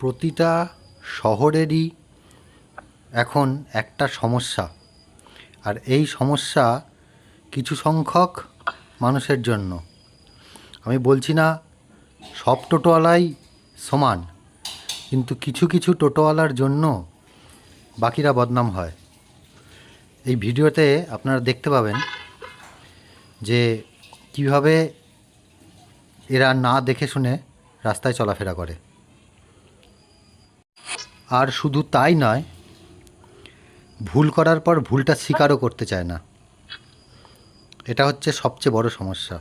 প্রতিটা শহরেরই এখন একটা সমস্যা। আর এই সমস্যা কিছু সংখ্যক মানুষের জন্য। আমি বলছি না, সব টোটোওয়ালাই সমান, কিন্তু কিছু কিছু টোটোওয়ালার জন্য বাকিরা বদনাম হয়। এই ভিডিওতে আপনারা দেখতে পাবেন যে কীভাবে এরা না দেখে শুনে রাস্তায় চলাফেরা করে। আর শুধু তাই নয়, ভুল করার পর ভুলটা স্বীকারও করতে চায় না। এটা হচ্ছে সবচেয়ে বড় সমস্যা।